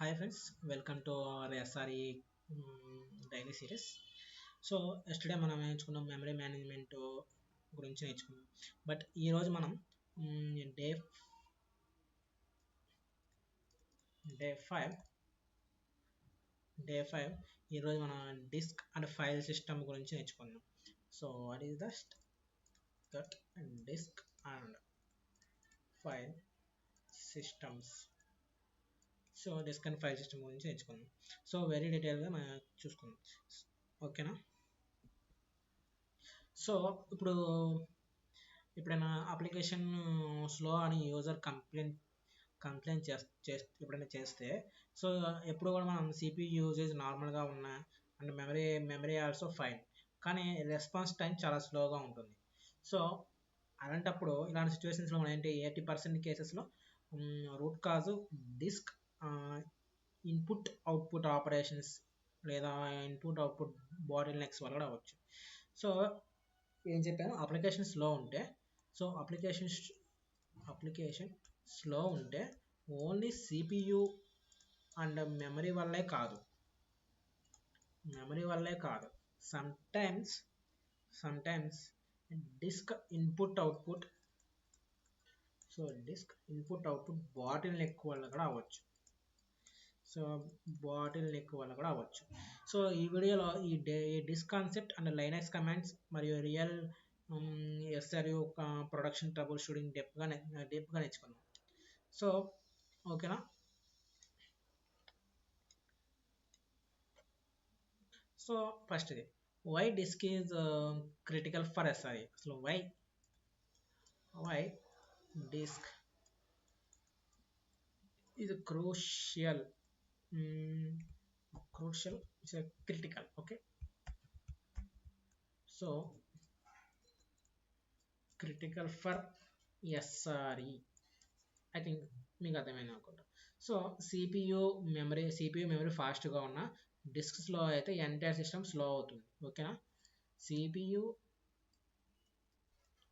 Hi friends welcome to our SRE daily series so yesterday మనం నేర్చుకున్నాం memory management గురించి నేర్చుకున్నాం. బట్ ఈరోజు మనం day day five day five ఈరోజు మనం డిస్క్ అండ్ ఫైల్ సిస్టమ్ గురించి నేర్చుకుందాం. So what is that that disk and file systems so disk and file system గురించి నేర్చుకుందాం. సో వెరీ డీటెయిల్గా మనం చూసుకుందాం. ఓకేనా సో ఇప్పుడు ఎప్పుడైనా అప్లికేషన్ స్లో అని యూజర్ కంప్లైంట్ కంప్లైంట్ చేస్తే ఎప్పుడైనా చేస్తే సో ఎప్పుడు కూడా మనం సిపి యూజేజ్ నార్మల్గా ఉన్న and memory memory also fine కానీ రెస్పాన్స్ టైం చాలా స్లోగా ఉంటుంది. సో అలాంటప్పుడు ఇలాంటి సిచ్యువేషన్స్లో మనం ఏంటి? ఎయిటీ పర్సెంట్ కేసెస్లో root cause disk input output operations లేదా ఇన్పుట్ అవుట్పుట్ బాడీ నెక్స్ వల్ల కూడా అవ్వచ్చు సో ఏం చెప్పాను? అప్లికేషన్ స్లో ఉంటే సో అప్లికేషన్ అప్లికేషన్ స్లో ఉంటే ఓన్లీ సిపియు అండ్ మెమరీ వల్లే కాదు. మెమరీ వల్లే కాదు. Sometimes sometimes disk input output so disk input output bottleneck వల్ల కూడా అవ్వచ్చు. సో బాటిల్ నెక్ వల్ల కూడా అవ్వచ్చు. సో ఈ వీడియోలో ఈ day disk concept and Linux commands మరియు రియల్ ఒక ప్రొడక్షన్ ట్రబుల్ షూటింగ్ డెప్గా డెప్గా నేర్చుకున్నాం సో ఓకేనా? సో ఫస్ట్ ఇది. Why disk is critical for SRE అసలు వై? వై డిస్క్ ఇది crucial. Mm, crucial it's a critical okay? So critical for SRE I think మీకు అర్థమైంది అనుకుంటా. So CPU memory CPU memory ఫాస్ట్గా ఉన్న డిస్క్ స్లో అయితే entire system slow అవుతుంది ఓకేనా సిపియు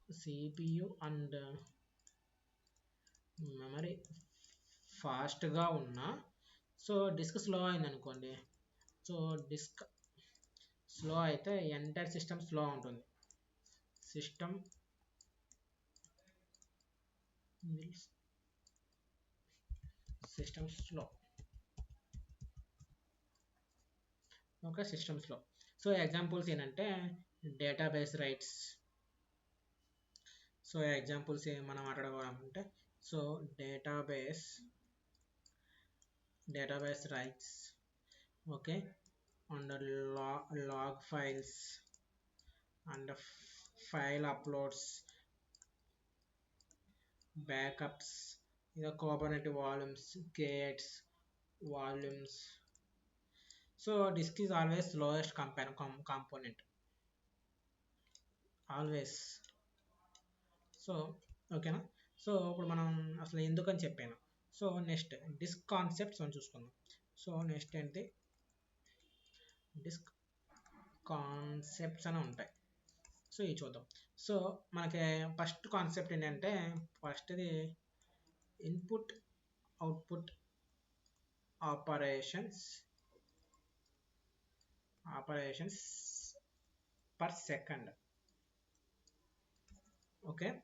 సిపియు అండ్ మెమరీ ఫాస్ట్గా ఉన్నా సో డిస్క్ స్లో అయింది అనుకోండి సో డిస్క్ స్లో అయితే ఎంటైర్ సిస్టమ్ స్లో ఉంటుంది. System system slow. Okay system slow. So examples ఏంటంటే డేటాబేస్ రైట్స్. సో ఎగ్జాంపుల్స్ మనం మాట్లాడుకోవాలంటే so database database writes okay on the log, log files and file uploads backups the Kubernetes volumes gates volumes so disk is always slowest component com component always so ఓకేనా so ఇప్పుడు మనం అసలు ఎందుకని చెప్పాను so next disc concepts మనం చూసుకుందాం. So next ఏంటి? Disk concepts అని ఉంటాయి. సో ఇవి చూద్దాం. సో మనకి ఫస్ట్ కాన్సెప్ట్ ఏంటంటే ఫస్ట్ది input output operations operations per second. Okay?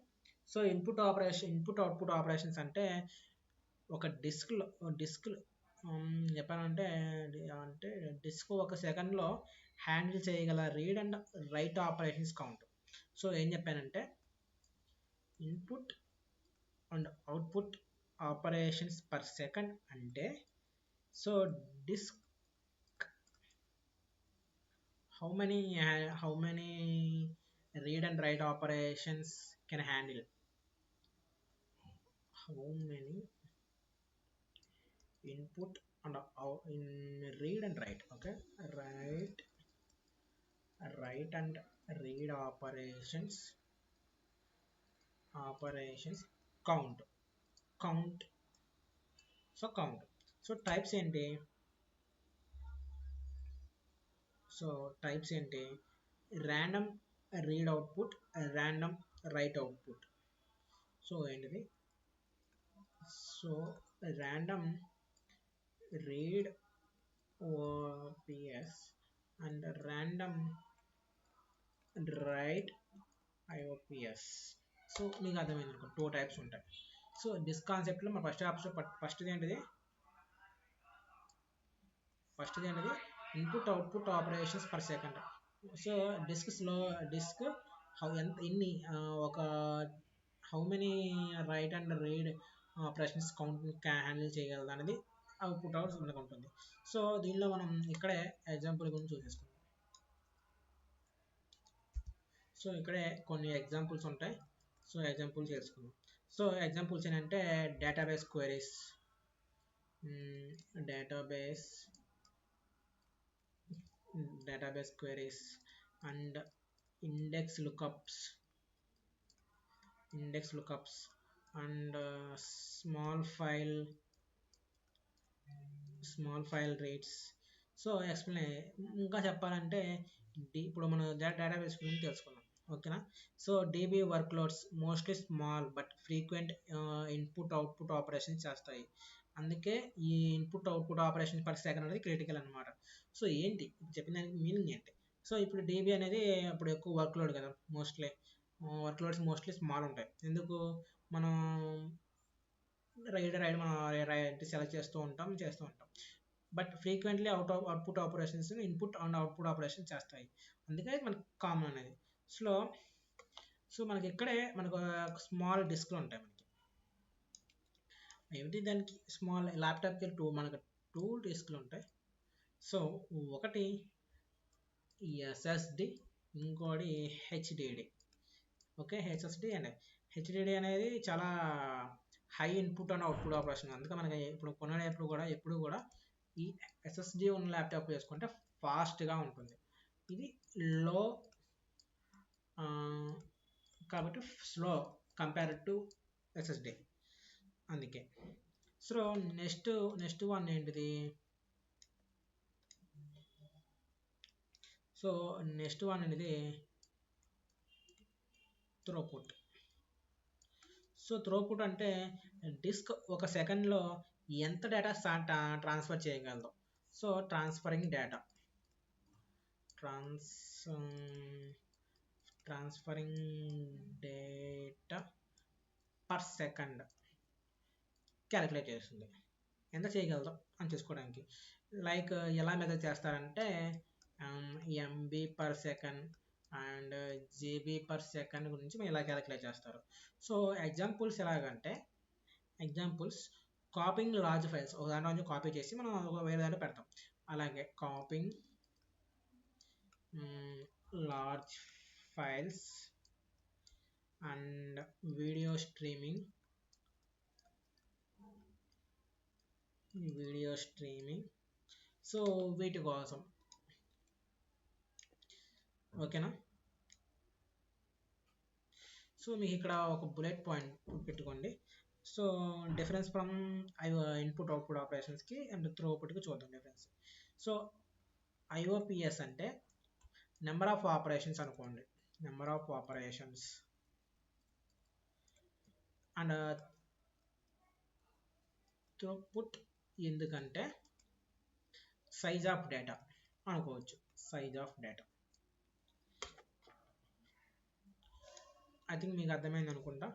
So input operation input output operations అంటే ఒక డిస్క్లో డిస్క్ చెప్పాలంటే అంటే డిస్క్ ఒక సెకండ్లో హ్యాండిల్ చేయగల read and write operations count. So ఏం చెప్పానంటే input and output operations per second అంటే so disk how many how many read and write operations can handle? How many input and uh, in read and write okay? Write write and read operations operations count count. So count. So types and a so types and a random read output random write output. So anyway. so random read OPS and random write IOPS so మీకు అర్థమైంది అనుకో two types ఉంటాయి. So this కాన్సెప్ట్లో మన first option ఫస్ట్ది ఏంటిది? ఫస్ట్ది ఏంటిది? Input output operations per second so disk slow disk how ఎంత ఎన్ని ఒక how many write and read operations count handle చేయగలదు అనేది అవుట్పుట్ అవర్స్ మనకు ఉంటుంది. సో దీనిలో మనం ఇక్కడే ఎగ్జాంపుల్ గురించి చూసేసుకుందాం. సో ఇక్కడే కొన్ని ఎగ్జాంపుల్స్ ఉంటాయి. సో ఎగ్జాంపుల్స్ చేసుకుందాం సో ఎగ్జాంపుల్స్ ఏంటంటే database queries database database queries and index lookups index lookups and small file small file writes so explain ఇంకా చెప్పాలంటే డి- ఇప్పుడు మనం డేటాబేస్ గురించి తెలుసుకున్నాం ఓకేనా? So DB workloads mostly small but frequent input output operations చేస్తాయి. అందుకే ఈ input output operation per second అనేది క్రిటికల్ అనమాట సో ఏంటి? చెప్పిన దానికి మీనింగ్ ఏంటి? సో ఇప్పుడు డీబీ అనేది ఇప్పుడు ఎక్కువ వర్క్ లోడ్ కదా mostly work loads mostly small ఉంటాయి. ఎందుకు? మనం రైడ్ రైడ్ మనం రైడ్ సెలెక్ట్ చేస్తూ ఉంటాం చేస్తూ ఉంటాం. But frequently out output operations input and output operation చేస్తాయి. అందుకే మనకి కామన్ అనేది. సో సో మనకి ఇక్కడే మనకు స్మాల్ డిస్క్లు ఉంటాయి మనకి. ఏమిటి దానికి స్మాల్ ల్యాప్టాప్కి టూ మనకు టూ డిస్క్లు ఉంటాయి. సో ఒకటి ఎస్ఎస్డి ఇంకోటి HDD. Okay HSD and HDD అనేది చాలా high input and output operation. అందుకే మనకి ఇప్పుడు కొనేటప్పుడు కూడా ఎప్పుడు కూడా ఈ ఎస్ఎస్డి ఉన్న ల్యాప్టాప్ వేసుకుంటే ఫాస్ట్గా ఉంటుంది. ఇది లో కాబట్టి స్లో కంపేర్ టు ఎస్ఎస్డి అందుకే. సో నెక్స్ట్ నెక్స్ట్ వన్ ఏంటిది? సో నెక్స్ట్ వన్ అనేది త్రోపుట్. సో త్రోపుట్ అంటే డిస్క్ ఒక సెకండ్లో ఎంత డేటా ట్రాన్స్ఫర్ చేయగలదు. So transferring data trans transferring data per second calculate చేస్తుంది. ఎంత చేయగలదు అని చూసుకోవడానికి. లైక్ ఎలా మెజర్ చేస్తారంటే MB per second and GB per second గురించి మేము ఇలా క్యాలిక్యులేట్ చేస్తారు. సో ఎగ్జాంపుల్స్ ఎలాగంటే ఎగ్జాంపుల్స్ కాపింగ్ లార్జ్ ఫైల్స్ ఒక దాంట్లో నుంచి కాపీ చేసి మనం వేరే దాంట్లో పెడతాం. అలాగే copying large files and video streaming video streaming so వీటి కోసం. ఓకేనా సో మీకు ఇక్కడ ఒక బుల్లెట్ పాయింట్ పెట్టుకోండి. So difference from input output ఆపరేషన్స్కి and through అవుట్పుట్కి చూద్దాం డిఫరెన్స్ సో ఐఓపిఎస్ అంటే నెంబర్ ఆఫ్ ఆపరేషన్స్ అనుకోండి. Number of operations and throughput ఎందుకంటే సైజ్ ఆఫ్ డేటా అనుకోవచ్చు. Size of data I think మీకు అర్థమైంది అనుకుంటా.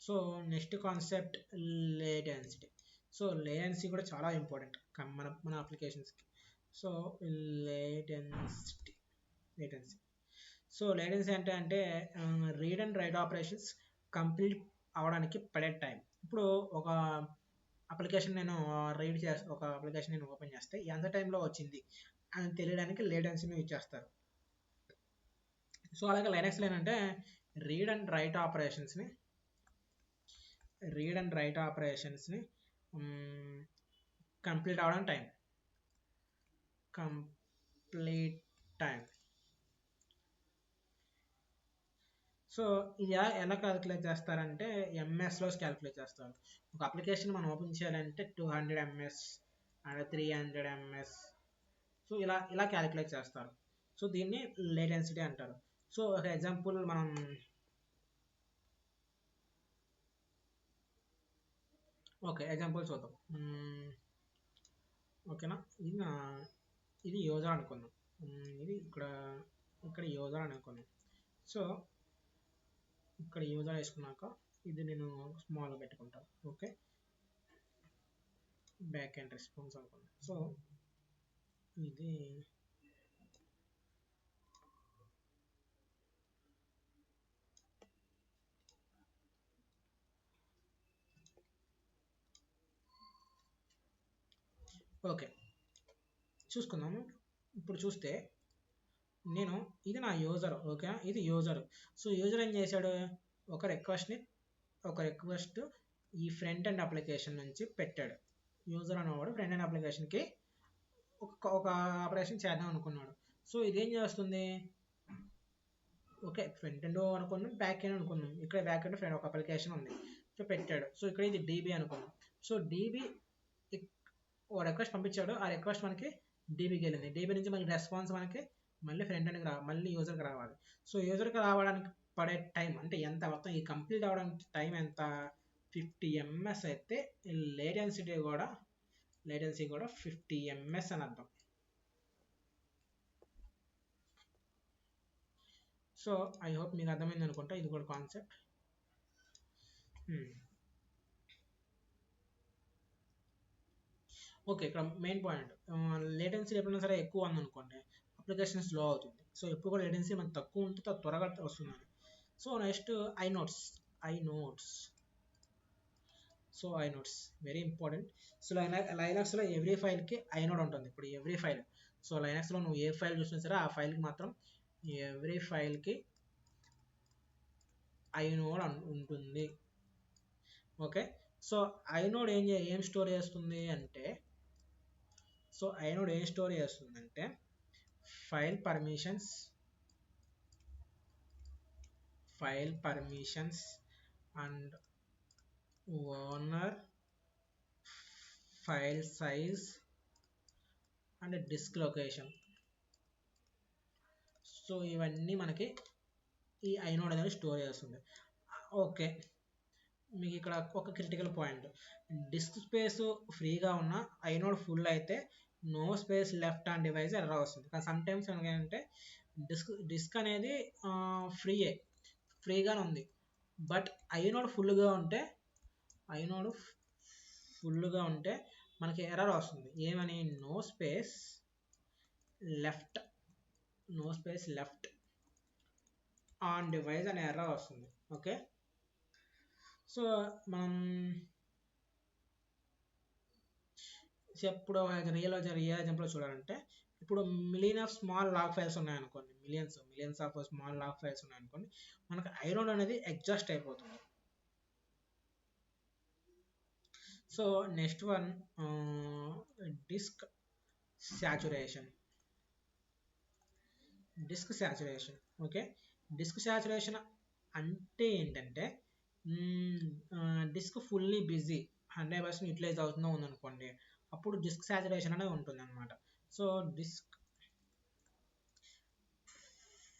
So next concept latency so latency కూడా చాలా ఇంపార్టెంట్ మన మన అప్లికేషన్స్కి so latency latency so latency అంటే అంటే read and write operations complete అవడానికి పడే టైం ఇప్పుడు ఒక అప్లికేషన్ నేను రీడ్ చేస్తా ఒక అప్లికేషన్ నేను ఓపెన్ చేస్తే ఎంత టైంలో వచ్చింది అని తెలియడానికి లేటెన్సీని యూజ్ చేస్తారు సో అలాగే లైనక్స్లో ఏంటంటే రీడ్ అండ్ రైట్ ఆపరేషన్స్ని రీడ్ అండ్ రైట్ ఆపరేషన్స్ని కంప్లీట్ అవడం టైం కంప్లీట్ టైం సో ఇది ఎలా క్యాలిక్యులేట్ చేస్తారంటే ఎంఎస్లో క్యాలిక్యులేట్ చేస్తారు. ఒక అప్లికేషన్ మనం ఓపెన్ చేయాలంటే two hundred MS and three hundred MS so ఇలా ఇలా క్యాలిక్యులేట్ చేస్తారు. సో దీన్ని లేటెన్సిటీ అంటారు. సో ఒక ఎగ్జాంపుల్ మనం ఓకే ఎగ్జాంపుల్ చూద్దాం. Hmm, ఓకేనా ఇది నా ఇది యూజర్ అనుకుందాం. Hmm, ఇది ఇక్కడ ఇక్కడ యూజర్ అని అనుకుందాం. సో ఇక్కడ యూజర్ వేసుకున్నాక ఇది నేను స్మాల్ పెట్టుకుంటాను ఓకే బ్యాక్ అండ్ రెస్పాన్స్ అనుకున్నాను సో ఇది ఓకే. చూసుకుందాము. ఇప్పుడు చూస్తే నేను ఇది నా యూజర్ ఓకే ఇది యూజర్. సో యూజర్ ఏం చేశాడు? ఒక రిక్వెస్ట్ని ఒక రిక్వెస్ట్ ఈ ఫ్రంట్ అండ్ అప్లికేషన్ నుంచి పెట్టాడు. యూజర్ అనేవాడు ఫ్రంట్ అండ్ అప్లికేషన్కి ఒక ఒక ఆపరేషన్ చేద్దాం అనుకున్నాడు. సో ఇదేం చేస్తుంది? ఓకే ఫ్రంట్ ఎండ్ అనుకున్నాం బ్యాక్ ఎండ్ అనుకున్నాం ఇక్కడ బ్యాక్ ఎండ్ ఫ్రంట్ ఒక అప్లికేషన్ ఉంది. సో పెట్టాడు. సో ఇక్కడ ఇది డీబీ అనుకున్నాం సో డీబీ ఓ రిక్వెస్ట్ పంపించాడు. ఆ రిక్వెస్ట్ మనకి డీబీకి వెళ్ళింది. డీబీ నుంచి మనకి రెస్పాన్స్ మనకి మళ్ళీ ఫ్రంట్ ఎండ్కి రా మళ్ళీ యూజర్కి రావాలి. సో యూజర్కి రావడానికి పడే టైం అంటే ఎంత మొత్తం ఈ కంప్లీట్ అవ్వడానికి టైం ఎంత? ఫిఫ్టీ ఎంఎస్ అయితే లేటెన్సిటీ కూడా లేటెన్సీ కూడా ఫిఫ్టీ ఎంఎస్ అని అర్థం. సో ఐ హోప్ మీకు అర్థమైంది అనుకుంటా. ఇది కూడా కాన్సెప్ట్ ఓకే ఇక్కడ మెయిన్ పాయింట్ లేటెన్సీ ఎప్పుడైనా సరే ఎక్కువ ఉందనుకోండి అప్లికేషన్ స్లో అవుతుంది. సో ఎప్పుడు కూడా లేటెన్సీ మనకు తక్కువ ఉంటే త్వరగా వస్తుంది so next inodes inodes so inodes very important so లైనాక్స్లో every ఫైల్కి ఐ నోట్ ఉంటుంది. ఇప్పుడు ఎవ్రీ ఫైల్ సో లైనాక్స్లో నువ్వు ఏ ఫైల్ చూసినా సరే ఆ ఫైల్కి మాత్రం ఎవ్రీ ఫైల్కి ఐ నోడ్ ఉంటుంది. ఓకే? సో ఐనోడ్ ఏం ఏం స్టోర్ చేస్తుంది అంటే సో ఐనోడ్ ఏం స్టోర్ చేస్తుందంటే file permissions file permissions and owner file size and disk location. So ఇవన్నీ మనకి ఈ ఐనోడ్ అనేది స్టోర్ చేస్తుంది. ఓకే మీకు ఇక్కడ ఒక క్రిటికల్ పాయింట్. డిస్క్ స్పేస్ ఫ్రీగా ఉన్న ఐనోడ్ ఫుల్ అయితే no space left on device error వస్తుంది. కానీ సమ్ టైమ్స్ ఏంటంటే డిస్క్ డిస్క్ అనేది ఫ్రీయే ఫ్రీగానే ఉంది. బట్ ఐనోడ్ ఫుల్గా ఉంటే ఐనోడ్ ఫుల్గా ఉంటే మనకి ఎర్రర్ వస్తుంది. ఏమని? No space left no space left on device అనే ఎర్ర వస్తుంది. ఓకే సో మనం ఇప్పుడు రియల్ రియల్ ఎగ్జాంపుల్ చూడాలంటే ఇప్పుడు million of small log files ఉన్నాయనుకోండి millions millions of small log files ఉన్నాయనుకోండి మనకు ఐరోన్ అనేది ఎగ్జాస్ట్ అయిపోతుంది. So next one disk saturation disk saturation okay disk saturation అంటే ఏంటంటే disk fully busy hundred percent utilize అవుతుందో ఉందనుకోండి అప్పుడు డిస్క్ సాచురేషన్ అనేది ఉంటుంది అనమాట so disk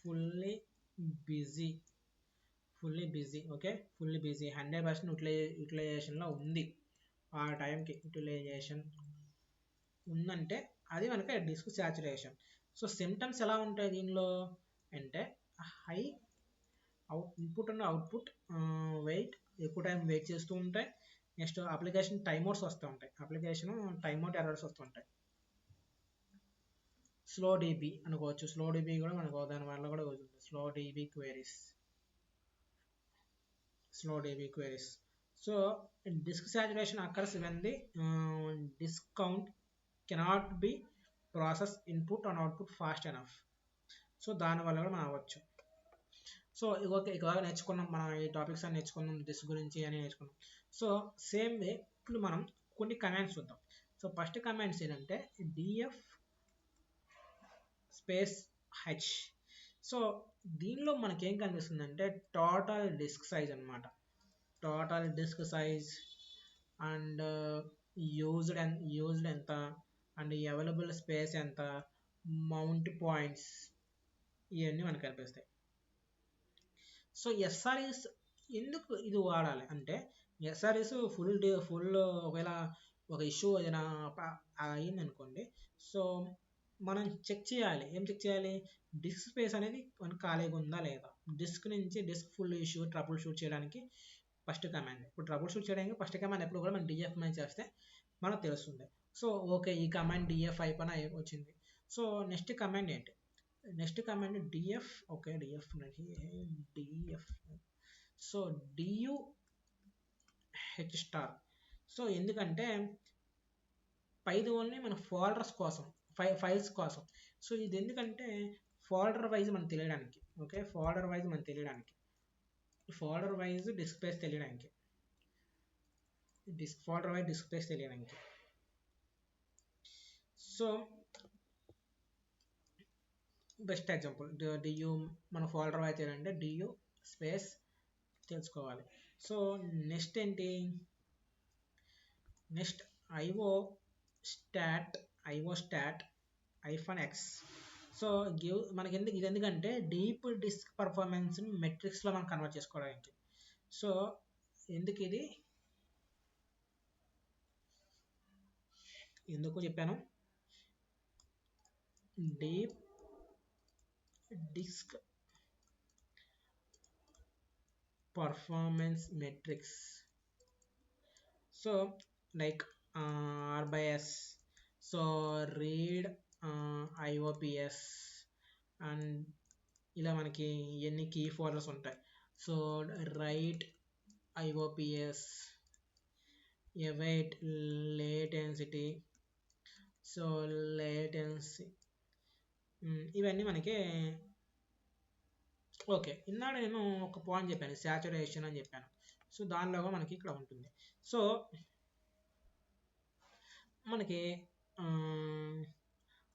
fully busy fully busy okay? Fully busy. Hundred percent utilize యూటిలైజేషన్లో ఉంది. ఆ టైంకి యూటిలైజేషన్ ఉందంటే అది మనకి డిస్క్ సాచురేషన్. సో సిమ్టమ్స్ ఎలా ఉంటాయి దీనిలో అంటే high out input and output wait ఎక్కువ టైం వెయిట్ చేస్తూ ఉంటాయి. నెక్స్ట్ అప్లికేషన్ టైమౌట్స్ వస్తూ ఉంటాయి. అప్లికేషన్ టైమౌట్ ఎర్రర్స్ వస్తుంటాయి స్లో డీబీ అనుకోవచ్చు. స్లో డీబీ కూడా మనకు దాని వల్ల కూడా వస్తుంది slow DB queries slow DB queries so disk saturation occurs when the discount cannot be process input and output fast enough so దానివల్ల కూడా మనం అవ్వచ్చు. సో ఓకే ఇక నేర్చుకున్నాం. మనం ఈ టాపిక్స్ అని నేర్చుకున్నాం దిస్ గురించి అని నేర్చుకున్నాం. సో సేమ్ వే ఇప్పుడు మనం కొన్ని కమాండ్స్ చూద్దాం. సో ఫస్ట్ కమాండ్స్ ఏంటంటే డిఎఫ్ స్పేస్ హెచ్ సో దీనిలో మనకి ఏం కనిపిస్తుంది అంటే టోటల్ డిస్క్ సైజ్ అనమాట total disk size and used and used ఎంత అండ్ అవైలబుల్ స్పేస్ ఎంత మౌంట్ పాయింట్స్ ఇవన్నీ మనకు కనిపిస్తాయి. సో ఎస్ఆర్ఎస్ ఎందుకు ఇది వాడాలి? అంటే ఎస్ఆర్ఎస్ ఫుల్ డే ఫుల్ ఒకవేళ ఒక ఇష్యూ ఏదైనా అయిందనుకోండి సో మనం చెక్ చేయాలి. ఏం చెక్ చేయాలి? డిస్క్ స్పేస్ అనేది మనకి ఖాళీగా ఉందా లేదా? డిస్క్ నుంచి disk full issue troubleshoot చేయడానికి ఫస్ట్ కమాండ్ ఇప్పుడు ట్రబుల్ షూట్ చేయడానికి ఫస్ట్ కమాండ్ ఎప్పుడు కూడా మనం డిఎఫ్ మీద చేస్తే మనకు తెలుస్తుంది. సో ఓకే ఈ కమాండ్ డిఎఫ్ అయిపోయిన వచ్చింది? సో నెక్స్ట్ కమాండ్ ఏంటి? Next command DF okay DF DF. So DU H star. So ఎందుకంటే పైది ఓన్లీ మన ఫోల్డర్స్ కోసం ఫై ఫైల్స్ కోసం. సో ఇది ఎందుకంటే ఫోల్డర్ వైజ్ మనం తెలియడానికి ఓకే ఫోల్డర్ వైజ్ మనం తెలియడానికి. ఫోల్డర్ వైజ్ డిస్క్ తెలియడానికి. డిస్క్ ఫోల్డర్ వైజ్ డిస్క్ తెలియడానికి. So best example. డియు మన ఫోల్డర్ అయితే తెలియాలంటే డియు స్పేస్ తెలుసుకోవాలి. సో నెక్స్ట్ ఏంటి? Next IO stat IO stat hyphen X. So give మనకి ఎందుకు ఇది ఎందుకంటే డీప్ డిస్క్ పర్ఫార్మెన్స్ మెట్రిక్స్లో మనం కన్వర్ట్ చేసుకోవడానికి. సో ఎందుకు ఇది? ఎందుకు చెప్పాను. Deep disk performance metrics so like R by S so read IOPS and ఇలా మనకి ఎన్ని కీ ఫోల్డర్స్ ఉంటాయి so write IOPS await latency so latency ఇవన్నీ మనకి ఓకే. ఇందాక నేను ఒక పాయింట్ చెప్పాను శాచురేషన్ అని చెప్పాను. సో దానిలో మనకి ఇక్కడ ఉంటుంది. సో మనకి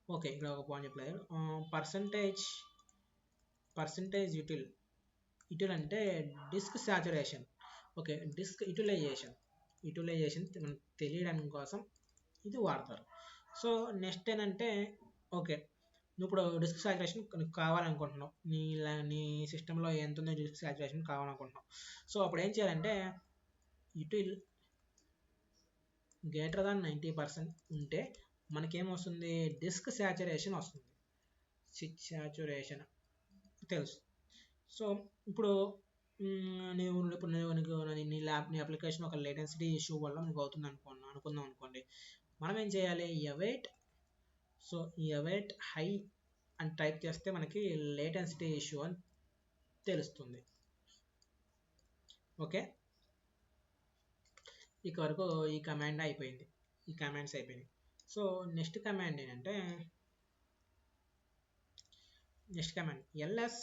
ఓకే ఇక్కడ ఒక పాయింట్ చెప్పలేదు. పర్సంటేజ్ పర్సంటేజ్ యుటిల్ యుటిల్ అంటే disk saturation okay disk utilization utilization మనకు తెలియడానికి కోసం ఇది వాడతారు. సో నెక్స్ట్ ఏంటంటే ఓకే నువ్వు ఇప్పుడు డిస్క్ సాచురేషన్ కావాలనుకుంటున్నావు. నీ నీ సిస్టంలో ఎంత ఉందో డిస్క్ సాచురేషన్ కావాలనుకుంటున్నావు. సో అప్పుడు ఏం చేయాలంటే ఇటు గ్రేటర్ దాన్ నైంటీ పర్సెంట్ ఉంటే మనకేమొస్తుంది డిస్క్ సాచురేషన్ వస్తుంది. సిక్ సాచురేషన్ తెలుసు. సో ఇప్పుడు నేను నీవు ఇప్పుడు నీకు నీ- నీ ల్యాప్ నీ అప్లికేషన్ ఒక లేటెన్సిటీ ఇష్యూ వల్ల నీకు అవుతుంది అనుకున్నాను అనుకుందాం అనుకోండి. మనం ఏం చేయాలి ఎవైట్ సో ఈ అవైట్ హై అని టైప్ చేస్తే మనకి లేటెన్సిటీ ఇష్యూ అని తెలుస్తుంది. ఓకే ఇక వరకు ఈ కమాండ్ అయిపోయింది. ఈ కమాండ్స్ అయిపోయినాయి. సో నెక్స్ట్ కమాండ్ ఏంటంటే next command LS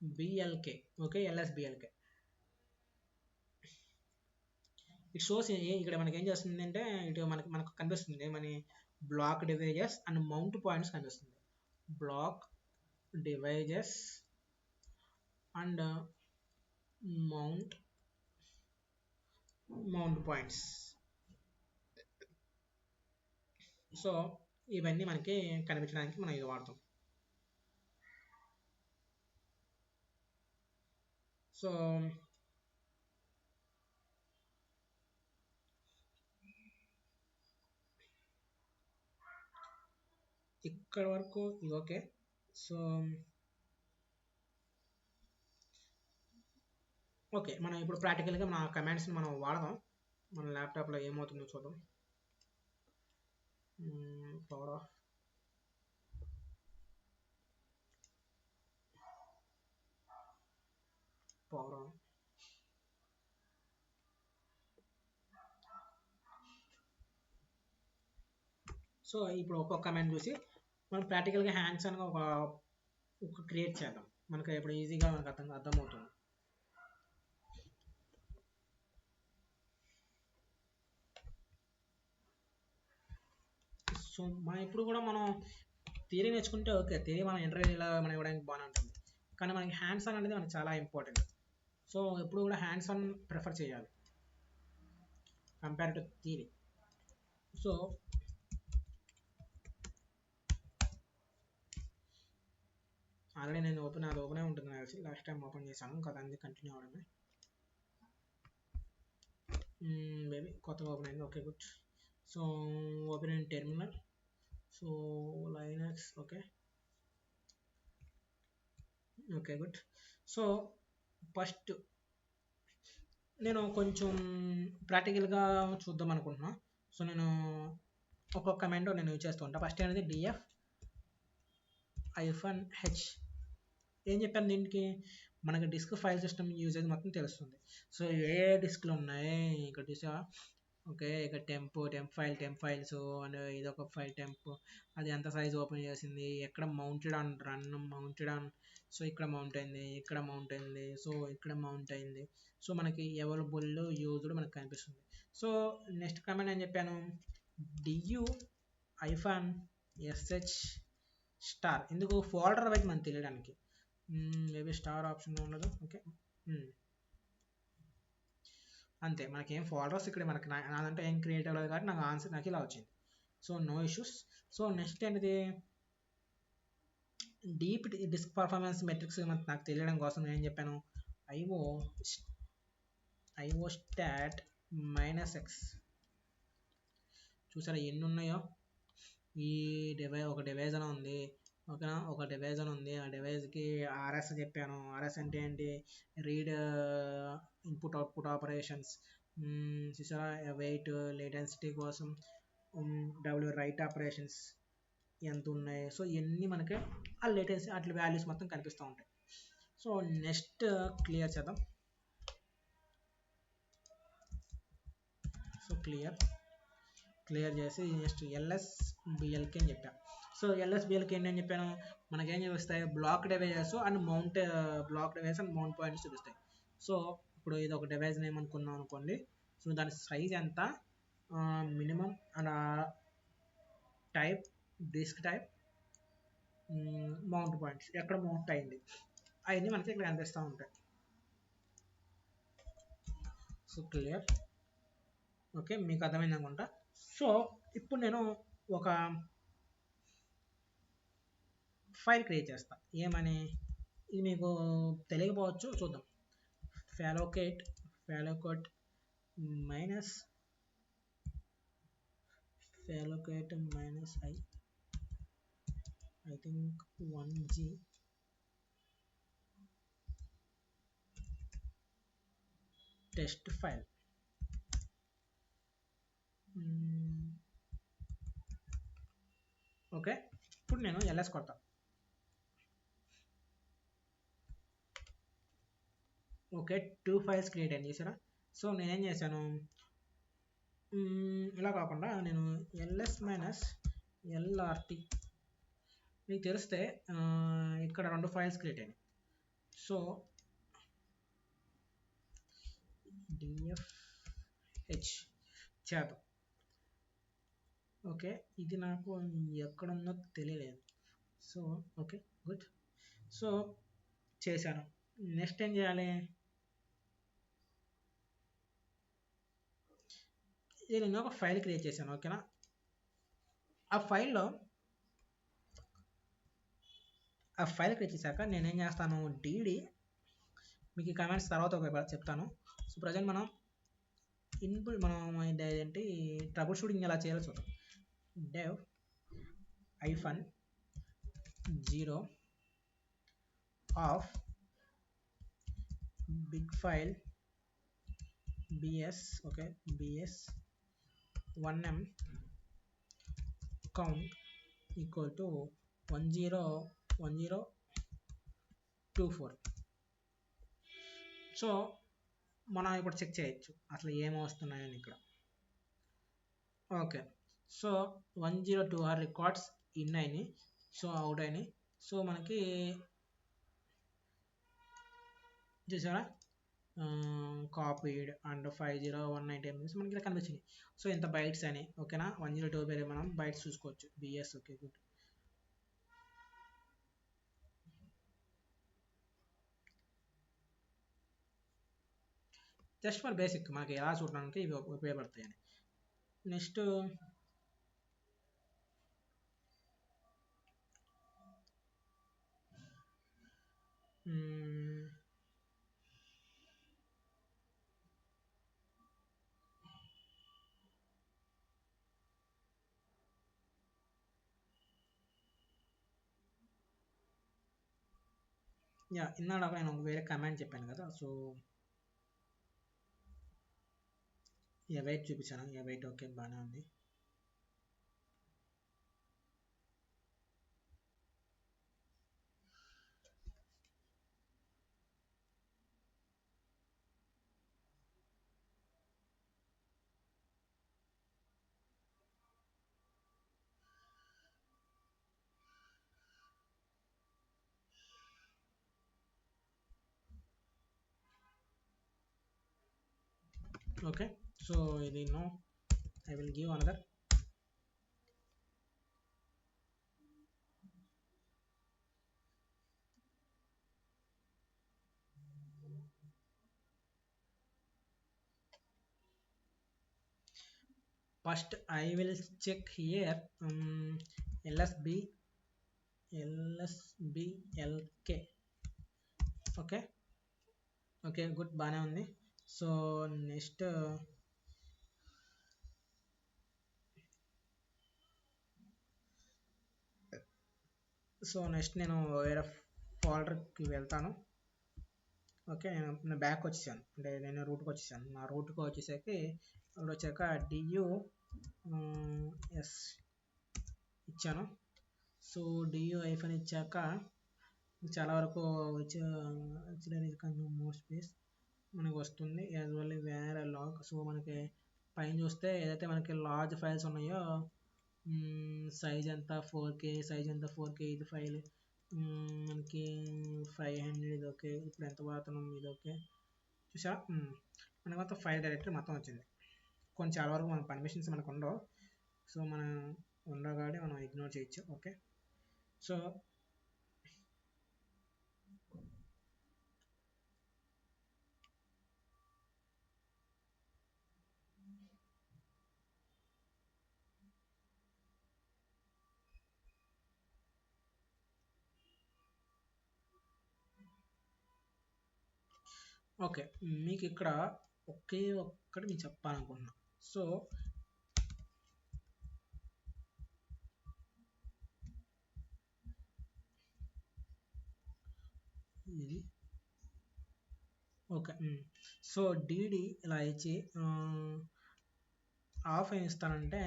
BLK okay LS BLK it shows ఇక్కడ మనకి ఏం చేస్తుంది అంటే ఇటు మనకి మనకు కనిపిస్తుంది. మన block devices and mount points కనిపిస్తుంది. Block devices and mount mount points so ఇవన్నీ మనకి కనిపించడానికి మనం ఇది వాడతాం. సో ఇక్కడ వరకు ఇది ఓకే. సో ఓకే మనం ఇప్పుడు ప్రాక్టికల్గా మన కమాండ్స్ని మనం వాడదాం. మన ల్యాప్టాప్లో ఏమవుతుందో చూద్దాం. Power off power on so ఇప్పుడు ఒక్కొక్క కమాండ్ చూసి మనం ప్రాక్టికల్గా హ్యాండ్స్ అని ఒక ఒక క్రియేట్ చేద్దాం. మనకి ఇప్పుడు ఈజీగా మనకు అర్థం అర్థమవుతుంది. సో మనం ఇప్పుడు కూడా మనం థియరీ నేర్చుకుంటే ఓకే థియరీ మనం ఇంటర్వ్యూలో మనం ఇవ్వడానికి బాగానే ఉంటుంది. కానీ మనకి హ్యాండ్స్ ఆన్ అనేది మనకి చాలా ఇంపార్టెంట్ సో ఎప్పుడు కూడా హ్యాండ్స్ ఆన్ ప్రిఫర్ చేయాలి. Compare to theory so already నేను ఓపెన్ అది ఓపెనే ఉంటుంది నాకు తెలిసి. లాస్ట్ టైం ఓపెన్ చేశాను. ఇంకా దాన్ని కంటిన్యూ అవడమే మేబీ కొత్తగా ఓపెన్ అయింది. ఓకే గుడ్ సో ఓపెన్ అయిన terminal so Linux okay okay good so first నేను కొంచెం ప్రాక్టికల్గా చూద్దాం అనుకుంటున్నా. సో నేను ఒక్కొక్క కమాండ్ నేను యూజ్ చేస్తూ ఉంటాను ఫస్ట్ అనేది డిఎఫ్ ఐఫన్ హెచ్ ఏం చెప్పాను దీనికి? మనకి డిస్క్ ఫైల్ సిస్టమ్ యూజేజ్ మొత్తం తెలుస్తుంది. సో ఏ డిస్క్లు ఉన్నాయి? ఇక్కడ చూసా? ఓకే ఇక temp temp file temp files and ఇదొక ఫైల్ టెంప్. అది ఎంత సైజ్ ఓపెన్ చేసింది? ఎక్కడ mounted on run mounted on? So ఇక్కడ మౌంట్ అయింది ఇక్కడ మౌంట్ అయింది సో ఇక్కడ మౌంట్ అయింది. సో మనకి అవైలబుల్ యూజ్డ్ మనకు కనిపిస్తుంది. సో నెక్స్ట్ కమెంట్ ఏం చెప్పాను? DU hyphen SH star. ఎందుకు? ఫోల్డర్ వైజ్ మనకు తెలియడానికి. మేబీ స్టార్ ఆప్షన్ ఉండదు. ఓకే. అంతే మనకేం ఫాలోవర్స్ ఇక్కడ మనకి నాదంటే ఏం క్రియేట్ అవ్వలేదు కాబట్టి నాకు ఆన్సర్ నాకు ఇలా వచ్చింది. So no issues so next ఏంటిది? డీప్ డిస్క్ పర్ఫార్మెన్స్ మెట్రిక్స్ నాకు తెలియడం కోసం నేను చెప్పాను? IO IO stat minus X చూసారా ఎన్ని ఉన్నాయో? ఈ డివై ఒక డివైజ్ ఉంది. ఓకేనా? ఒక డివైజ్ అని ఉంది. ఆ డివైజ్కి ఆర్ఎస్ చెప్పాను. ఆర్ఎస్ అంటే ఏంటి? రీడ్ ఇన్పుట్ అవుట్పుట్ ఆపరేషన్స్ చూసారా? వెయిట్ లేటెన్సిటీ కోసం డబ్ల్యూ రైట్ ఆపరేషన్స్ ఎంత ఉన్నాయి? సో ఇవన్నీ మనకి ఆ లేటెన్సీ అట్ల వాల్యూస్ మొత్తం కనిపిస్తూ ఉంటాయి. సో నెక్స్ట్ క్లియర్ చేద్దాం. సో క్లియర్ క్లియర్ చేసి నెక్స్ట్ ఎల్ఎస్ బిఎల్కే అని చెప్పాను సో ఎల్ఎస్బిఎల్కి ఏంటి అని చెప్పాను మనకేం చూపిస్తాయి? Block devices and mount block devices and mount points చూపిస్తాయి. సో ఇప్పుడు ఇది ఒక డివైజ్ నేమ్ అనుకుందాం అనుకోండి. సో దాని సైజ్ ఎంత? Minimum and type disk type mount points ఎక్కడ మౌంట్ అయింది? అవన్నీ మనకి ఇక్కడ కనిపిస్తూ ఉంటాయి. సో క్లియర్ ఓకే మీకు అర్థమైంది అనుకుంటా. సో ఇప్పుడు నేను ఒక ఫైల్ క్రియేట్ చేస్తా. ఏమని ఇది మీకు తెలియకపోవచ్చు చూద్దాం. Fallocate fallocate minus fallocate minus I I think one G test file okay ఇప్పుడు నేను ఎల్ఎస్ కొడతా. ఓకే టూ ఫైల్స్ క్రియేట్ అయింది చేసారా? సో నేనేం చేశాను? ఇలా కాకుండా నేను ఎల్ఎస్ మైనస్ ఎల్ఆర్టీ మీకు తెలిస్తే ఇక్కడ రెండు ఫైల్స్ క్రియేట్ అయినాయి. సో డిఎఫ్హెచ్ చేద్దాం ఓకే ఇది నాకు ఎక్కడుందో తెలియలేదు. సో ఓకే గుడ్ సో చేశాను. నెక్స్ట్ ఏం చేయాలి? నేను ఒక ఫైల్ క్రియేట్ చేశాను ఓకేనా ఆ ఫైల్లో ఆ ఫైల్ క్రియేట్ చేశాక నేనేం చేస్తాను డీడీ మీకు ఈ కమెంట్స్ తర్వాత ఒక చెప్తాను. సో ప్రజెంట్ మనం ఇన్పుట్ మనం ఏంటి ట్రబుల్ షూటింగ్ ఎలా చేయాలో చూద్దాం. Dev hyphen zero of big file BS okay BS one M count equal to one zero one zero two four so మనం ఇప్పుడు చెక్ చేయొచ్చు. అసలు ఏం వస్తున్నాయని ఇక్కడ. Okay so one zero two R records in అయినాయి. సో అవుట్ అయినాయి. So మనకి చూసారా? Copied and five zero one ninety MS మనకి ఇలా కనిపించింది. సో ఇంత బైట్స్ అని ఓకేనా వన్ జీరో టూ పేరు మనం బైట్స్ చూసుకోవచ్చు. BS okay good just for basic మనకి ఎలా చూడడానికి ఇవి ఉపయోగపడతాయని నెక్స్ట్ యా ఇందాక నేను వేరే కమాండ్ చెప్పాను కదా సో యా వెయిట్ చూపించాను. యా వెయిట్ ఓకే బాగానే ఉంది. okay so ఇది no I will give another first I will check here um, LSB LSBLK okay okay good బాగానే ఉంది so next so next నేను వేరే ఫోల్డర్కి వెళ్తాను. ఓకే నేను బ్యాక్ వచ్చేసాను. అంటే నేను రూట్కి వచ్చేసాను. నా రూట్కి వచ్చేసరికి ఇప్పుడు వచ్చాక డియు ఎస్ ఇచ్చాను. సో డియు ఐఫోన్ ఇచ్చాక చాలా వరకు వచ్చే మోర్ స్పేస్. మనకు వస్తుంది యాజ్ వెల్ వేరే లాగ్ సో మనకి పైన చూస్తే ఏదైతే మనకి లార్జ్ ఫైల్స్ ఉన్నాయో సైజ్ ఎంత? ఫోర్ కే సైజ్ ఎంత? ఫోర్ కే ఇది ఫైల్ మనకి ఫైవ్ హండ్రెడ్ ఇది ఓకే ఇప్పుడు ఎంత వాడుతున్నాం? ఇది ఓకే చూసా మనకు మొత్తం ఫైల్ డైరెక్టరీ మొత్తం వచ్చింది. కొన్ని చాలా వరకు మన పర్మిషన్స్ మనకు ఉండవు. సో మనం ఉండవు కాబట్టి మనం ఇగ్నోర్ చేయొచ్చు ఓకే సో ఓకే మీకు ఇక్కడ ఒకే ఒక్కటి మీకు చెప్పాలనుకుంటున్నా. సో ఇది. ఓకే సో డిడి ఇలా ఇచ్చి ఆఫ్ ఏం ఇస్తానంటే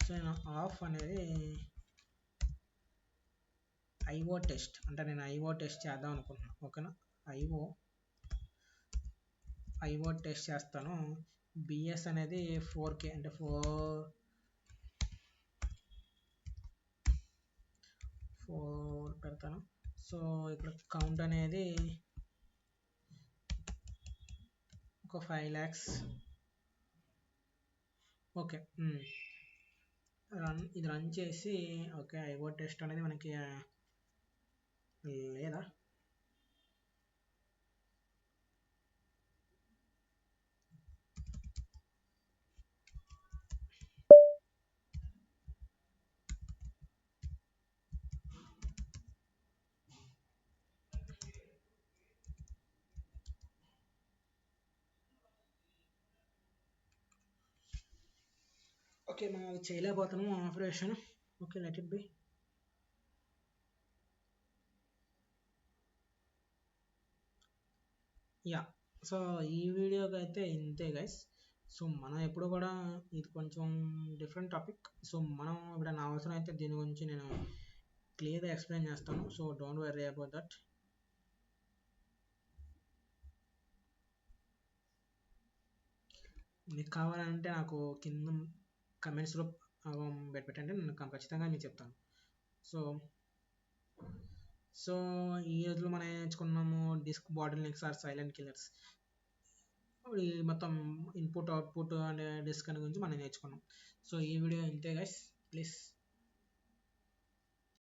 సో నేను ఆఫ్ అనేది ఐఓ టెస్ట్ అంటే నేను ఐఓ టెస్ట్ చేద్దాం అనుకుంటున్నాను ఓకేనా? ఐఓ ఐఓ టెస్ట్ చేస్తాను. బిఎస్ అనేది ఫోర్ కే అంటే ఫోర్ ఫోర్ పెడతాను. సో ఇక్కడ కౌంట్ అనేది ఒక ఫైవ్ ల్యాక్స్ ఓకే రన్ ఇది రన్ చేసి ఓకే ఐఓ టెస్ట్ అనేది మనకి లేదా? ఓకే మనం అది చేయలేకపోతున్నాము operation. Okay let it be. Yeah so ఈ వీడియోకి అయితే ఇంతే గైస్ సో మనం ఎప్పుడు కూడా ఇది కొంచెం డిఫరెంట్ టాపిక్ సో మనం ఇప్పుడు నా అవసరం అయితే దీని గురించి నేను క్లియర్గా ఎక్స్ప్లెయిన్ చేస్తాను. So don't worry about that మీకు కావాలంటే నాకు కింద కమెంట్స్లో పెట్టండి నేను ఖచ్చితంగా మీకు చెప్తాను. సో సో ఈ రోజులో మనం నేర్చుకున్నాము? Disk bottlenecks are silent killers. మొత్తం ఇన్పుట్ అవుట్పుట్ అనే డిస్క్ అని గురించి మనం నేర్చుకున్నాం. సో ఈ వీడియో ఇంతే గైస్ ప్లీజ్.